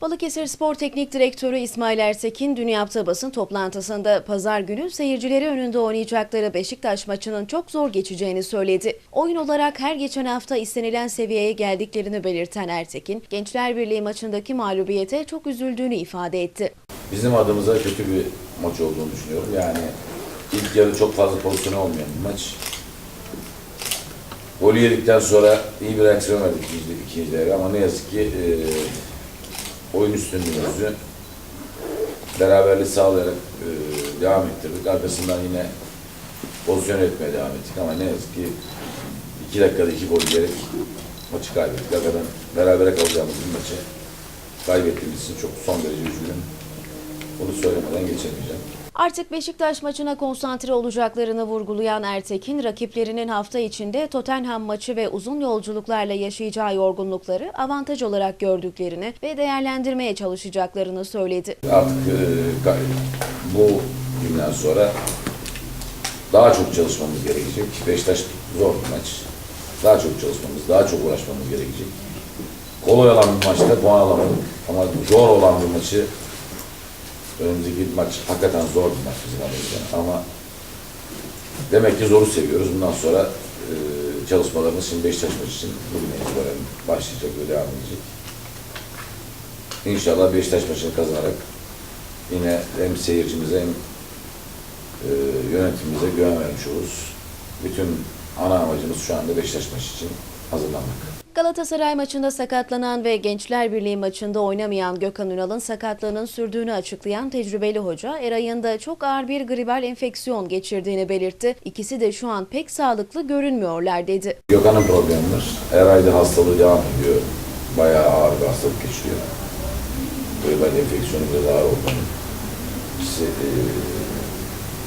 Balıkesir Spor Teknik Direktörü İsmail Ertekin dün yaptığı basın toplantısında pazar günü seyircileri önünde oynayacakları Beşiktaş maçının çok zor geçeceğini söyledi. Oyun olarak her geçen hafta istenilen seviyeye geldiklerini belirten Ertekin, Gençler Birliği maçındaki mağlubiyete çok üzüldüğünü ifade etti. Bizim adımıza kötü bir maç olduğunu düşünüyorum. Yani ilk yarı çok fazla pozisyon olmayan bir maç. Golü yedikten sonra iyi bir reaksiyon verdik ikinci, ikinci devre ama ne yazık ki e, oyun üstünlüğümüzü beraberliği sağlayarak e, devam ettirdik. Arkasından yine pozisyon etmeye devam ettik ama ne yazık ki iki dakikada iki gol yiyerek maçı kaybettik. Hakikaten berabere kalacağımız bir maçı kaybettiğimiz için çok son derece üzgünüm. Bunu söylemeden geçemeyeceğim. Artık Beşiktaş maçına konsantre olacaklarını vurgulayan Ertekin, rakiplerinin hafta içinde Tottenham maçı ve uzun yolculuklarla yaşayacağı yorgunlukları avantaj olarak gördüklerini ve değerlendirmeye çalışacaklarını söyledi. Artık e, bu günden sonra daha çok çalışmamız gerekecek. Beşiktaş zor bir maç. Daha çok çalışmamız, daha çok uğraşmamız gerekecek. Kolay olan bir maçta puan alamadık. Ama zor olan bir maçı önümüzdeki maç hakikaten zor bir maç bizim adımıza. Ama demek ki zoru seviyoruz. Bundan sonra e, çalışmalarımız şimdi Beşiktaş maçı için bugün itibaren başlayacak ve devam edecek. İnşallah Beşiktaş maçını kazanarak yine hem seyircimize hem e, yönetimimize güven vermiş oluruz. Bütün ana amacımız şu anda Beşiktaş maçı için hazırlanmak. Galatasaray maçında sakatlanan ve Gençler Birliği maçında oynamayan Gökhan Ünal'ın sakatlığının sürdüğünü açıklayan tecrübeli hoca, Eray'ın da çok ağır bir gribal enfeksiyon geçirdiğini belirtti. İkisi de şu an pek sağlıklı görünmüyorlar dedi. Gökhan'ın problemi var. Her ayda hastalığı devam ediyor. Bayağı ağır bir hastalık geçiriyor. Gribal enfeksiyonu biraz ağır oldu. İkisi e,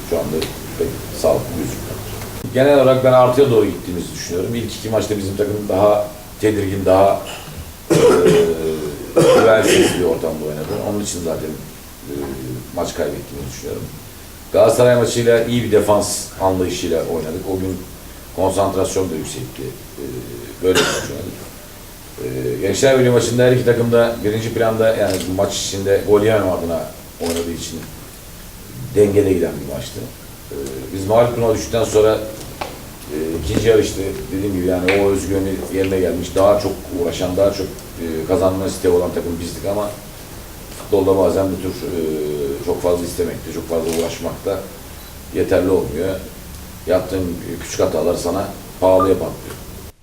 şu anda pek sağlıklı gözükmüyor. Genel olarak ben artıya doğru gittiğimizi düşünüyorum. İlk iki maçta bizim takım daha tedirgin, daha e, güvensiz bir ortamda oynadı. Onun için zaten e, maç kaybettiğimizi düşünüyorum. Galatasaray maçıyla iyi bir defans anlayışıyla oynadık. O gün konsantrasyon da yüksekti. E, böyle oynadık. E, Gençler Birliği maçında her iki takım da birinci planda yani maç içinde gol yemem adına oynadığı için dengede giden bir maçtı. E, biz mağlup duruma düştükten sonra e, ikinci yarı işte dediğim gibi yani o özgüveni yerine gelmiş. Daha çok uğraşan, daha çok e, kazanma isteği olan takım bizdik ama futbolda bazen bu tür e, çok fazla istemekte, çok fazla uğraşmakta yeterli olmuyor. Yaptığın küçük hatalar sana pahalıya patlıyor.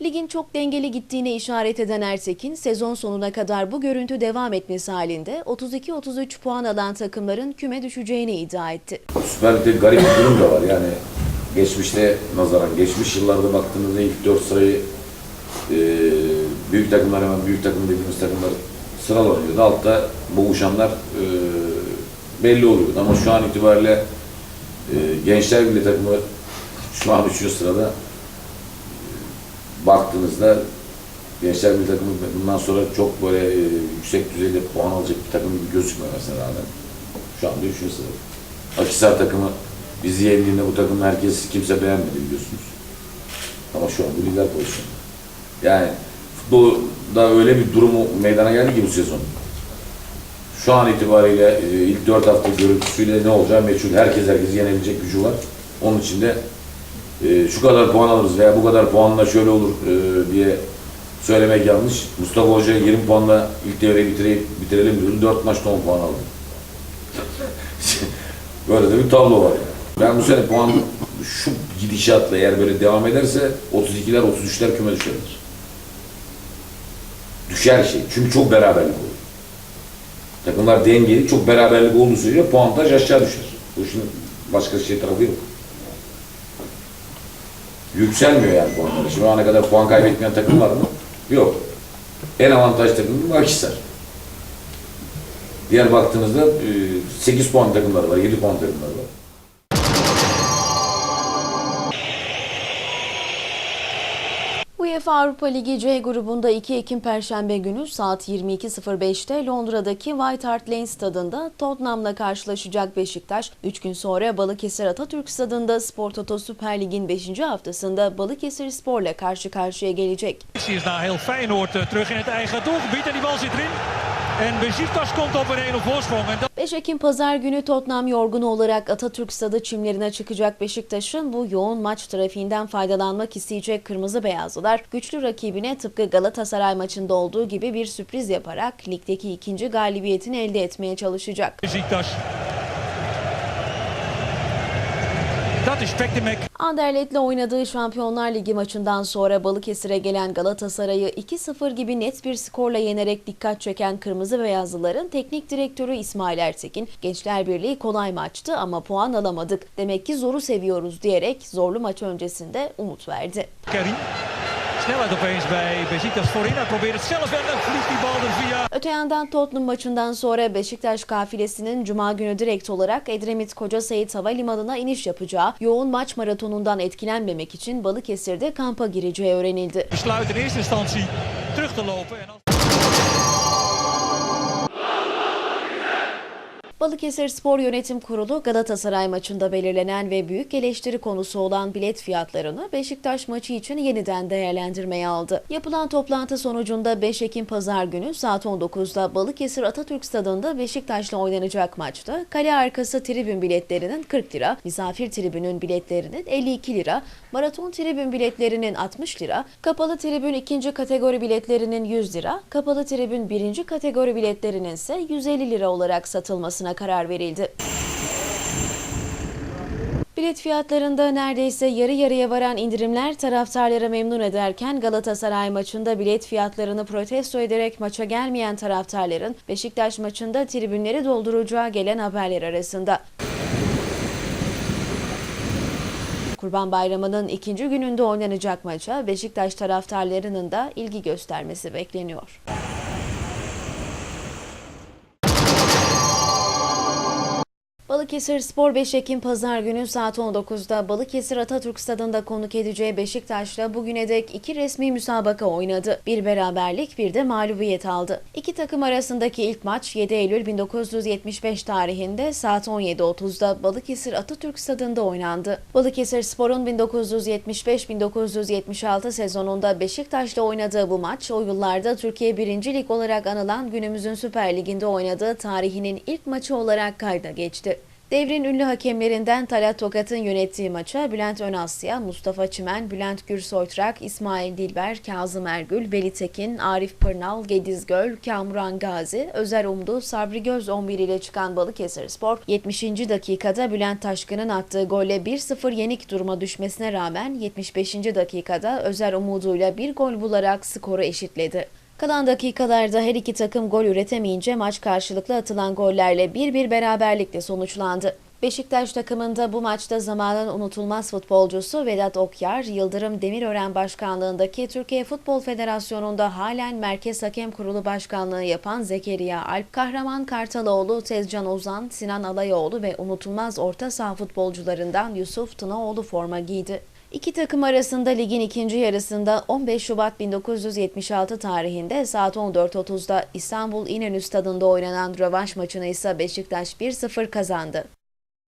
Ligin çok dengeli gittiğine işaret eden Ertekin, sezon sonuna kadar bu görüntü devam etmesi halinde 32-33 puan alan takımların küme düşeceğini iddia etti. Süper Lig'de garip bir durum da var. Yani geçmişte nazaran, geçmiş yıllarda baktığınızda ilk dört sırayı e, büyük takımlar hemen büyük takım dediğimiz takımlar sıralanıyordu. Altta boğuşanlar e, belli oluyordu. Ama şu an itibariyle e, Gençler Birliği takımı şu an üçüncü sırada baktığınızda Gençler Birliği takımı bundan sonra çok böyle e, yüksek düzeyde puan alacak bir takım gibi gözükmemesine rağmen şu anda üçüncü sırada. Akhisar takımı bizi yendiğinde bu takımı herkes kimse beğenmedi biliyorsunuz. Ama şu an bu lider pozisyonda. Yani futbolda öyle bir durumu meydana geldi ki bu sezon. Şu an itibariyle e, ilk dört hafta görüntüsüyle ne olacağı meçhul. Herkes herkesi yenebilecek gücü var. Onun için de e, şu kadar puan alırız veya bu kadar puanla şöyle olur e, diye söylemek yanlış. Mustafa Hoca 20 puanla ilk devreyi bitireyim, bitirelim diyordu. 4 maçta 10 puan aldı. Böyle de bir tablo var yani. Ben bu sene puan şu gidişatla eğer böyle devam ederse 32'ler 33'ler küme düşerler. Düşer şey. Çünkü çok beraberlik olur. Takımlar dengeli, çok beraberlik olduğu sürece puantaj aşağı düşer. Bu işin başka şey tarafı yok. Yükselmiyor yani puanları. Şu ana kadar puan kaybetmeyen takım var mı? Yok. En avantaj takımı Akhisar. Diğer baktığınızda e, 8 puan takımları var, 7 puan takımları var. UEFA Avrupa Ligi C grubunda 2 Ekim Perşembe günü saat 22.05'te Londra'daki White Hart Lane stadında Tottenham'la karşılaşacak Beşiktaş, 3 gün sonra Balıkesir Atatürk stadında Spor Toto Süper Lig'in 5. haftasında Balıkesir Spor'la karşı karşıya gelecek. Feyenoord eh, terug in het eigen doelgebied en die bal zit erin. En Besiktas komt op een 1-0 voorsprong. En dat 5 Ekim Pazar günü Tottenham yorgunu olarak Atatürk Stadı çimlerine çıkacak Beşiktaş'ın bu yoğun maç trafiğinden faydalanmak isteyecek Kırmızı Beyazlılar, güçlü rakibine tıpkı Galatasaray maçında olduğu gibi bir sürpriz yaparak ligdeki ikinci galibiyetini elde etmeye çalışacak. Besiktas. Anderlet'le oynadığı Şampiyonlar Ligi maçından sonra Balıkesir'e gelen Galatasaray'ı 2-0 gibi net bir skorla yenerek dikkat çeken Kırmızı Beyazlıların teknik direktörü İsmail Ertekin, Gençler Birliği kolay maçtı ama puan alamadık. Demek ki zoru seviyoruz diyerek zorlu maç öncesinde umut verdi. Kerin. Snelheid opeens bij Besiktas voorin. Hij probeert het zelf en dan vliegt die bal er via. Öte yandan Tottenham maçından sonra Beşiktaş kafilesinin Cuma günü direkt olarak Edremit Koca Seyit Havalimanı'na iniş yapacağı yoğun maç maratonundan etkilenmemek için Balıkesir'de kampa gireceği öğrenildi. Besluit in eerste instantie terug te lopen. En Balıkesir Spor Yönetim Kurulu Galatasaray maçında belirlenen ve büyük eleştiri konusu olan bilet fiyatlarını Beşiktaş maçı için yeniden değerlendirmeye aldı. Yapılan toplantı sonucunda 5 Ekim Pazar günü saat 19'da Balıkesir Atatürk Stadı'nda Beşiktaş'la oynanacak maçta kale arkası tribün biletlerinin 40 lira, misafir tribünün biletlerinin 52 lira, maraton tribün biletlerinin 60 lira, kapalı tribün ikinci kategori biletlerinin 100 lira, kapalı tribün birinci kategori biletlerinin ise 150 lira olarak satılmasına karar verildi. Bilet fiyatlarında neredeyse yarı yarıya varan indirimler taraftarları memnun ederken Galatasaray maçında bilet fiyatlarını protesto ederek maça gelmeyen taraftarların Beşiktaş maçında tribünleri dolduracağı gelen haberler arasında. Kurban Bayramı'nın ikinci gününde oynanacak maça Beşiktaş taraftarlarının da ilgi göstermesi bekleniyor. Balıkesir Spor 5 Ekim Pazar günü saat 19'da Balıkesir Atatürk Stadı'nda konuk edeceği Beşiktaş'la bugüne dek iki resmi müsabaka oynadı. Bir beraberlik bir de mağlubiyet aldı. İki takım arasındaki ilk maç 7 Eylül 1975 tarihinde saat 17.30'da Balıkesir Atatürk Stadı'nda oynandı. Balıkesir Spor'un 1975-1976 sezonunda Beşiktaş'la oynadığı bu maç o yıllarda Türkiye 1. Lig olarak anılan günümüzün Süper Ligi'nde oynadığı tarihinin ilk maçı olarak kayda geçti. Devrin ünlü hakemlerinden Talat Tokat'ın yönettiği maça Bülent Önasya, Mustafa Çimen, Bülent Gürsoytrak, İsmail Dilber, Kazım Ergül, Veli Tekin, Arif Pırnal, Gediz Göl, Kamuran Gazi, Özer Umdu, Sabri Göz 11 ile çıkan Balıkesir Spor, 70. dakikada Bülent Taşkın'ın attığı golle 1-0 yenik duruma düşmesine rağmen 75. dakikada Özer Umuduyla bir gol bularak skoru eşitledi. Kalan dakikalarda her iki takım gol üretemeyince maç karşılıklı atılan gollerle 1-1 beraberlikle sonuçlandı. Beşiktaş takımında bu maçta zamanın unutulmaz futbolcusu Vedat Okyar, Yıldırım Demirören başkanlığındaki Türkiye Futbol Federasyonu'nda halen Merkez Hakem Kurulu Başkanlığı yapan Zekeriya Alp, Kahraman Kartaloğlu, Tezcan Ozan, Sinan Alayoğlu ve unutulmaz orta saha futbolcularından Yusuf Tınaoğlu forma giydi. İki takım arasında ligin ikinci yarısında 15 Şubat 1976 tarihinde saat 14.30'da İstanbul İnönü Stadı'nda oynanan rövanş maçını ise Beşiktaş 1-0 kazandı.